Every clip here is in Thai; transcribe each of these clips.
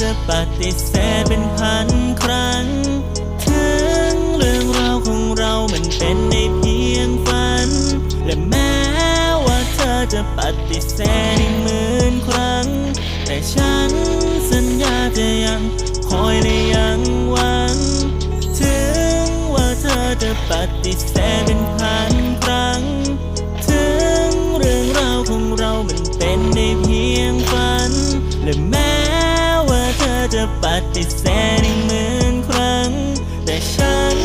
จะปฏิเสธเป็นพันครั้ง ถึงเรื่องราวของเรามันเป็นได้เพียงฝัน และแม้ว่าเธอจะปฏิเสธอีกหมื่นครั้ง แต่ฉันสัญญาจะยังคอยและยังหวัง ถึงว่าเธอจะปฏิเสธเป็นพัน จะปฏิเสธอีกหมื่นครั้ง แต่ฉัน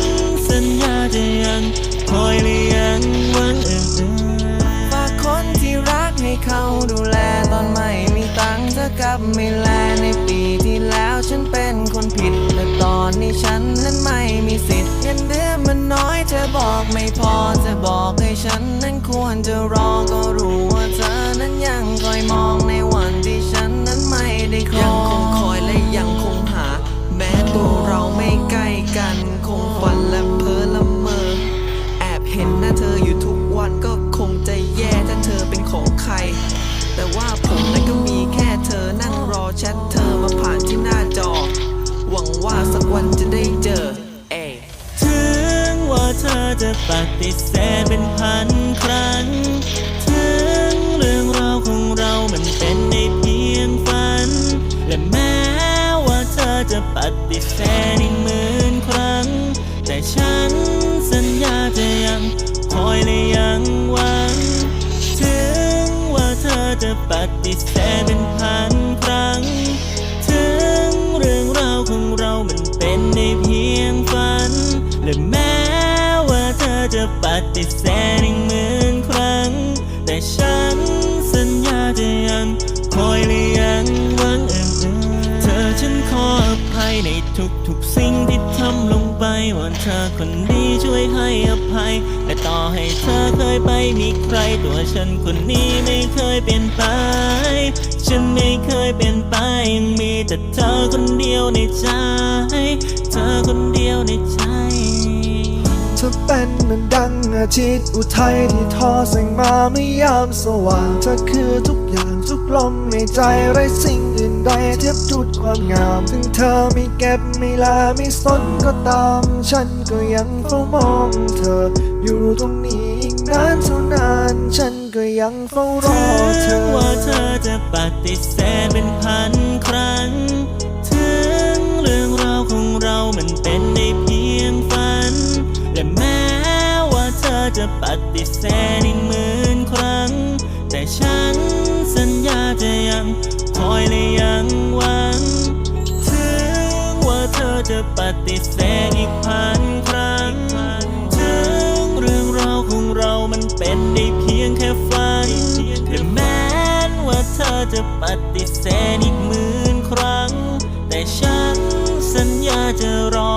สัญญาจะยังคอยและยังวังเอื่นฝากคนที่รักให้เขาดูแลตอนไม่มีตังค์เธอกลับไม่แลในปีที่แล้วฉันเป็นคนผิดแต่ตอนนี้ฉันนั้นไม่มีสิทธิ์เงินเดือนมันน้อยเธอบอกไม่พอจะ ใกล้กัน คงฝันและเพ้อละเมอ แอบเห็นหน้าเธออยู่ทุกวันก็คงจะแย่ถ้าเธอเป็นของใคร แต่ว่าผมนั้นก็มีแค่เธอนั่งรอแชทเธอมาผ่านที่หน้าจอ หวังว่าสักวันจะได้เจอ เอยถึงว่าเธอจะปฏิเสธเป็นพันครั้ง ถึงเรื่องราวของเรามันเป็นได้เพียงฝัน และแม้ว่าเธอจะปฏิเสธอีกหมื่น ฉันสัญญาจะยังคอยและยังหวัง ถึงว่าเธอจะปฏิเสธเป็นพันครั้ง ถึงเรื่องราวของเรามันเป็นได้เพียงฝัน และแม้ว่าเธอจะปฏิเสธอีกหมื่นครั้ง แต่ฉันสัญญาจะยังคอยและยังหวังเอื่นเธอฉันขออภัยในทุกๆสิ่งที่ทำลง ว่าเธอคนนี้ช่วยให้อภัย และต่อให้เธอเคยไปมีใครตัวฉันคนนี้ไม่เคยเปลี่ยนไป ฉันไม่เคยเปลี่ยนไปยังมีแต่เธอคนเดียวในใจ เธอคนเดียวในใจเธอเป็นเหมือนดังอาทิตย์อุทัยที่ทอแสงมาไม่ยามสว่างเธอคือทุกอย่างทุกลมในใจไรสิ่งอื่น ใดเทียบทุดความงาม ถึงเธอไม่เก็บไม่ลาไม่สนก็ตาม ฉันก็ยังเฝ้ามองเธอ อยู่ตรงนี้อีกนานเท่านาน ฉันก็ยังเฝ้ารอเธอ ว่าเธอจะปฏิเสธเป็นพันครั้ง ถึงเรื่องราวของเรามันเป็นได้เพียงฝัน และแม้ว่าเธอจะปฏิเสธอีกหมื่นครั้ง แต่ฉันสัญญาจะยัง คอยและยังหวัง ถึงว่าเธอจะปฏิเสธอีกพันครั้ง ถึงเรื่องราวของเรามันเป็นได้เพียงแค่ฝันและแม้ว่าเธอจะปฏิเสธอีกหมื่นครั้ง แต่ฉันสัญญาจะรอ